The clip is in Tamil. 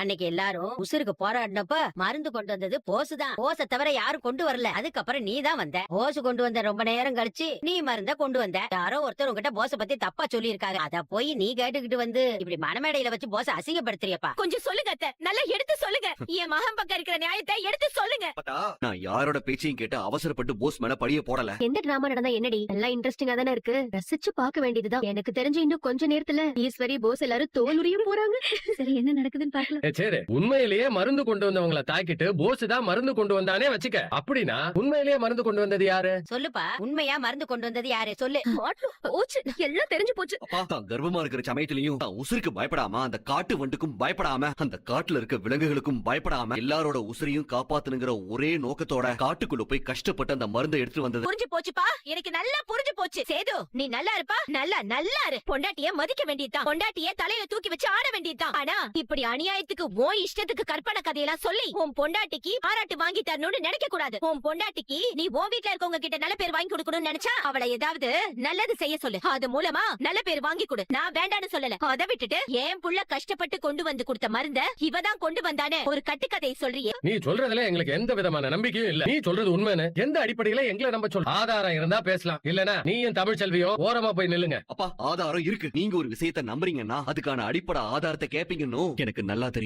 அன்னைக்கு எல்லாரும் உசுருக்கு போராடினப்ப மருந்து கொண்டு வந்தது போசு தான் போச தவிர யாரும் கொண்டு வரல. அதுக்கப்புறம் நீ தான் வந்த. போசு கொண்டு வந்த ரொம்ப நேரம் கழிச்சு நீ மருந்த கொண்டு வந்த. யாரோ ஒருத்தர் உங்ககிட்ட போச பத்தி தப்பா சொல்லி இருக்காங்க அத போய் நீ கேட்டுக்கிட்டு வந்து இப்படி மனமேடையில வச்சு போச அசிங்கப்படுத்துறியப்பா. கொஞ்சம் சொல்லுங்க அத்தை. நல்லா எடுத்து சொல்லுங்க. என் மகன் பக்கம் இருக்கிற நியாயத்தை எடுத்து சொல்லுங்க. நான் யாரோட பேச்சையும் கேட்டு அவசரப்பட்டு போஸ் மேல படிய போடல. எந்த டிராமா நடந்தா என்னடி? எல்லாம் இன்ட்ரெஸ்டிங்கா தானே இருக்கு. ரசிச்சு பார்க்க வேண்டியதுதான். எனக்கு தெரிஞ்சு இன்னும் கொஞ்ச நேரத்துல ஈஸ்வரி போஸ் எல்லாரும் தோலுரியும் போறாங்க. சரி என்ன நடக்குதுன்னு பாக்கலாம் சரி. உண்மையிலேயே மருந்து கொண்டு வந்தவங்கள தாக்கிட்டு போஸ் தான் மருந்து கொண்டு வந்தானே வச்சுக்க. அப்படின்னா உண்மையிலேயே மருந்து கொண்டு வந்தது யாரு? சொல்லுப்பா. உண்மையா மருந்து கொண்டு வந்தது யாரு? சொல்லு. போச்சு. எல்லாம் தெரிஞ்சு போச்சு. தான் கர்ப்பமா இருக்கிற சமயத்திலயும் தான் உசுருக்கு பயப்படாம அந்த காட்டு வண்டுக்கும் பயப்படாம அந்த காட்டுல இருக்க விலங்குகளுக்கும் பயப்படாம எல்லாரோட உசுரையும் காப்பாத்தணுங்கிற ஒரே நோக்கத்தோட காட்டுக்குள்ள போய் கஷ்டப்பட்டு அந்த மருந்தை எடுத்துட்டு வந்தது. புரிஞ்சு போச்சுப்பா. எனக்கு நல்லா புரிஞ்சு போச்சு. சேது நீ நல்லா இருப்பா. நல்லா நல்லா இரு. பொண்டாட்டிய மதிக்க வேண்டியதுதான். பொண்டாட்டிய தலையில தூக்கி வச்சு ஆட வேண்டியதுதான். ஆனா இப்படி அநியாயத்துக்கு உன் இஷ்டத்துக்கு கற்பனை கதையெல்லாம் சொல்லி உன் பொண்டாட்டிக்கு பாராட்டு வாங்கி தரணும்னு நினைக்க கூடாது. உன் பொண்டாட்டிக்கு நீ உன் வீட்ல இருக்கவங்க கிட்ட நல்ல பேர் வாங்கி கொடுக்கணும்னு நினைச்சா அவளை ஏதாவது நல்லது செய்ய சொல்லு. அது மூலமா நல்ல பேர் வாங்கி கொடு. நான் வேண்டான்னு சொல்லல. அதை விட்டுட்டு என் புள்ள கஷ்டப்பட்டு கொண்டு வந்து கொடுத்த மருந்த இவதான் கொண்டு வந்தானே ஒரு கட்டுக்கதையை சொல்றியே. நீ சொல்றதுல எங்களுக்கு எந்த விதமான நம்பிக்கையும் இல்ல. நீ சொல்றது உண்மைன்னு. எந்த அடிப்படையில எங்களை நம்ப சொல்ல ஆதாரம் இருந்தா பேசலாம். இல்லனா நீயும் தமிழ் செல்வியும் ஓரமா போய் நில்லுங்க. அப்பா ஆதாரம் இருக்கு. நீங்க ஒரு விஷயத்த நம்புறீங்கன்னா அதுக்கான அடிப்படை ஆதாரத்தை கேப்பீங்கன்னு எனக்கு நல்லா தெரியும்.